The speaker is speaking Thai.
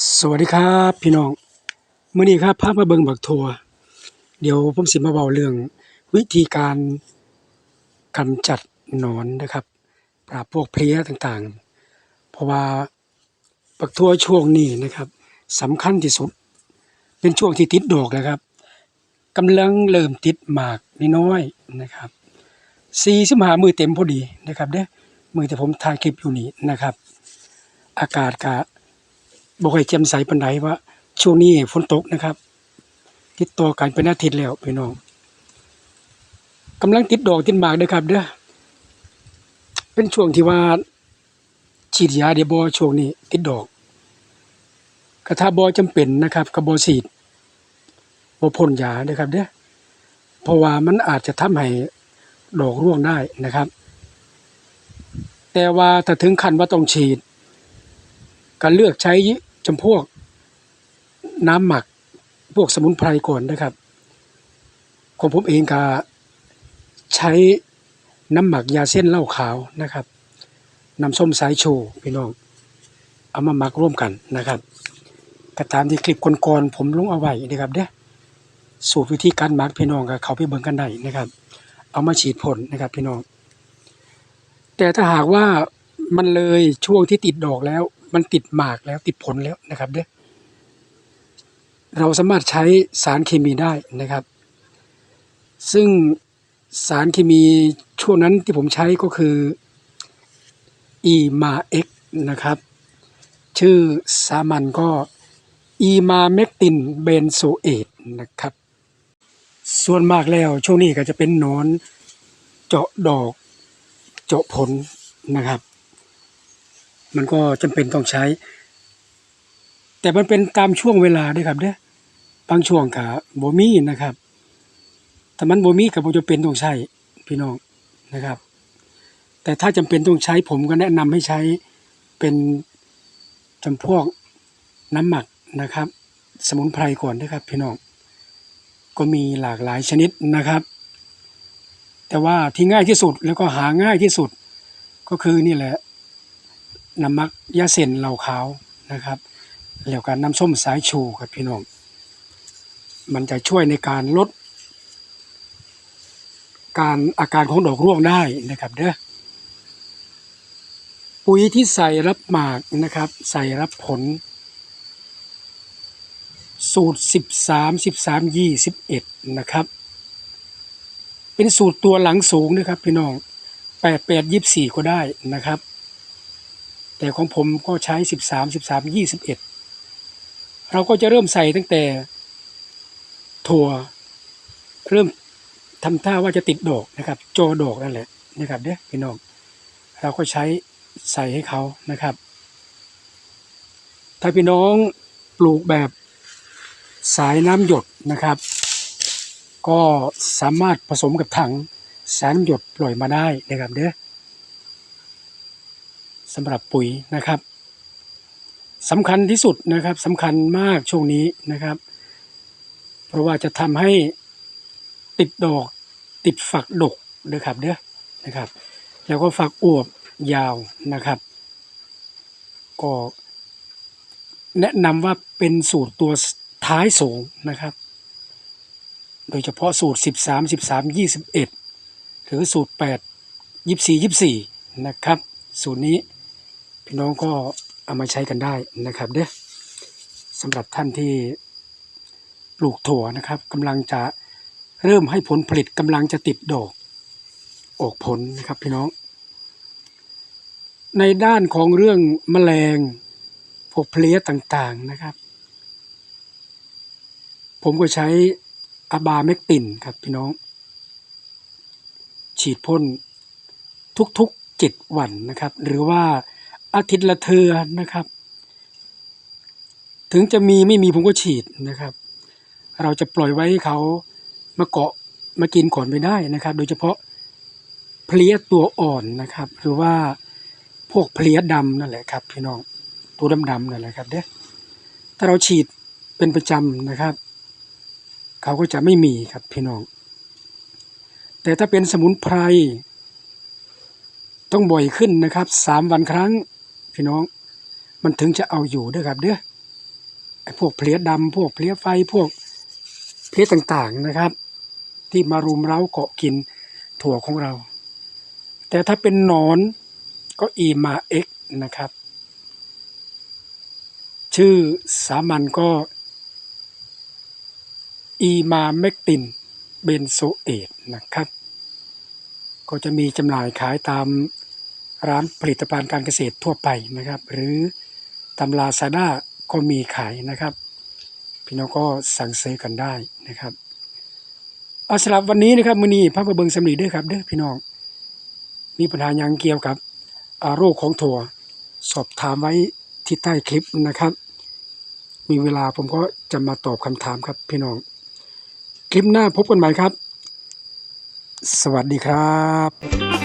สวัสดีครับพี่น้องเมื้อนี้ครับพาพมาเบิงบักทัวเดี๋ยวผมสิมาเว้าเรื่อง วิธีการกำจัดหนอนนะครับ ปราบพวกเพลี้ยต่างๆ เพราะว่าบักทัวช่วงนี้นะครับสำคัญที่สุด เป็นช่วงที่ติดดอกแล้วครับกำลังเริ่มติดหมากน้อยๆนะครับ45มื้อเต็มพอดีนะครับเด้อมือที่ผมถ่ายคลิปอยู่นี้นะครับ อากาศก็ บ่ค่อยแจ่มใสปานใดว่าช่วงนี้ฝนตกนะครับ ติดต่อกันเป็นอาทิตย์แล้วพี่น้องกำลังติดดอกติดหมากด้อครับ เด้อเป็นช่วงที่ว่าฉีดยาเดี๋ยวบ่ช่วงนี้ ติดดอกก็ถ้าบ่จำเป็นนะครับก็บ่ฉีดบ่พ่นยาเด้อครับเด้อเพราะว่ามันอาจจะทำให้ดอกร่วงได้นะครับ แต่ว่าถ้าถึงขั้นว่าต้องฉีด ก็เลือกใช้ จำพวกน้ำหมักพวกสมุนไพรก่อนนะครับ ของผมเองก็ใช้น้ำหมักยาเส้นเหล้าขาวนะครับน้ำส้มสายชูพี่น้อง เอามาหมักร่วมกันนะครับก็ตามที่คลิปก่อนๆผมลงเอาไว้นะครับเด้สูตรวิธีการหมักพี่น้องก็เข้าไปเบิ่งกันได้นะครับ เอามาฉีดพ่นนะครับพี่น้อง แต่ถ้าหากว่ามันเลยช่วงที่ติดดอกแล้ว มันติดหมากแล้วติดผลแล้วนะครับเด้เราสามารถใช้สารเคมีได้นะครับ ซึ่งสารเคมีช่วงนั้นที่ผมใช้ก็คืออีมาเอ็กนะครับ ชื่อสามัญก็อีมาเมกตินเบนโซเอตนะครับ ส่วนมากแล้วช่วงนี้ก็จะเป็นนอนเจาะดอกเจาะผลนะครับ มันก็จำเป็นต้องใช้ แต่มันเป็นตามช่วงเวลาด้วยครับเด้อบางช่วงก็บ่มีนะครับถ้ามันบ่มีก็บ่จำเป็นต้องใช้พี่น้องนะครับ แต่ถ้าจำเป็นต้องใช้ผมก็แนะนำให้ใช้เป็นจำพวกน้ำหมักนะครับ สมุนไพรก่อนนะครับ พี่น้องก็มีหลากหลายชนิดนะครับ แต่ว่าที่ง่ายที่สุดแล้วก็หาง่ายที่สุดก็คือนี่แหละ น้ำมักยาเส้นเหล้าขาวนะครับแล้วก็น้ำส้มสายชูครับพี่น้อง มันจะช่วยในการลด การอาการของดอกร่วงได้นะครับเด้อปุ๋ยที่ใส่รับหมากนะครับ ใส่รับผล สูตร 13 13 21 นะครับ เป็นสูตรตัวหลังสูงนะครับพี่น้อง 88 24 ก็ได้นะครับ แต่ของผมก็ใช้ 13 13 21 เราก็จะเริ่มใส่ตั้งแต่ถั่วเริ่มทำท่าว่าจะติดดอกนะครับ โจดอกนั่นแหละนะครับเด้อพี่น้องเราก็ใช้ใส่ให้เขานะครับ ถ้าพี่น้องปลูกแบบสายน้ำหยดนะครับ ก็สามารถผสมกับถังสายน้ำหยดปล่อยมาได้นะครับเด้อ สำหรับปุ๋ยนะครับสำคัญที่สุดนะครับสำคัญมากช่วงนี้นะครับ เพราะว่าจะทำให้ติดดอกติดฝักดกนะครับเด้อนะครับ แล้วก็ฝักอวบยาวนะครับ ก็แนะนำว่าเป็นสูตรตัวท้ายสูงนะครับ โดยเฉพาะสูตร 13 13 21 หรือสูตร 8 24 24 นะครับ สูตรนี้ พี่น้องก็เอามาใช้กันได้นะครับเด้อสำหรับท่านที่ปลูกถั่วนะครับกำลังจะเริ่มให้ผลผลิตกำลังจะติดดอกออกผลนะครับพี่น้อง ในด้านของเรื่องแมลงพวกเพลี้ยต่างๆนะครับ ผมก็ใช้อะบาเมกตินครับพี่น้อง ฉีดพ่นทุกๆเจ็ดวันนะครับ หรือว่า อาทิตย์ละเทือนะครับ ถึงจะมีไม่มีผมก็ฉีดนะครับ เราจะปล่อยไว้ให้เขามาเกาะมากินก่อนไม่ได้นะครับ โดยเฉพาะเพลี้ยตัวอ่อนนะครับ หรือว่าพวกเพลี้ยดำนั่นแหละครับพี่น้องตัวดำๆนั่นแหละครับเด้ถ้าเราฉีดเป็นประจำนะครับเขาก็จะไม่มีครับพี่น้อง แต่ถ้าเป็นสมุนไพรต้องบ่อยขึ้นนะครับสามวันครั้ง พี่น้อง มันถึงจะเอาอยู่ด้อครับ เด้อไอ้พวกเพลี้ยดำพวกเพลี้ยไฟพวกเพลี้ยต่างๆนะครับ ที่มารุมเร้าเกาะกินถั่วของเรา แต่ถ้าเป็นนอนก็อีมาเอ็กนะครับ ชื่อสามัญก็อีมาเมกตินเบนโซเอตนะครับ ก็จะมีจำหน่ายขายตาม ร้านผลิตภัณฑ์การเกษตรทั่วไปนะครับ หรือตำราซาด้าก็มีขายนะครับ พี่น้องก็สั่งซื้อกันได้นะครับเอาสำหรับวันนี้นะครับมือนี้พระประเบิงสำลีด้วยครับเด้อพี่น้องมีปัญหายังเกี่ยวกับโรคของถั่วสอบถามไว้ที่ใต้คลิปนะครับ มีเวลาผมก็จะมาตอบคำถามครับพี่น้อง คลิปหน้าพบกันใหม่ครับ สวัสดีครับ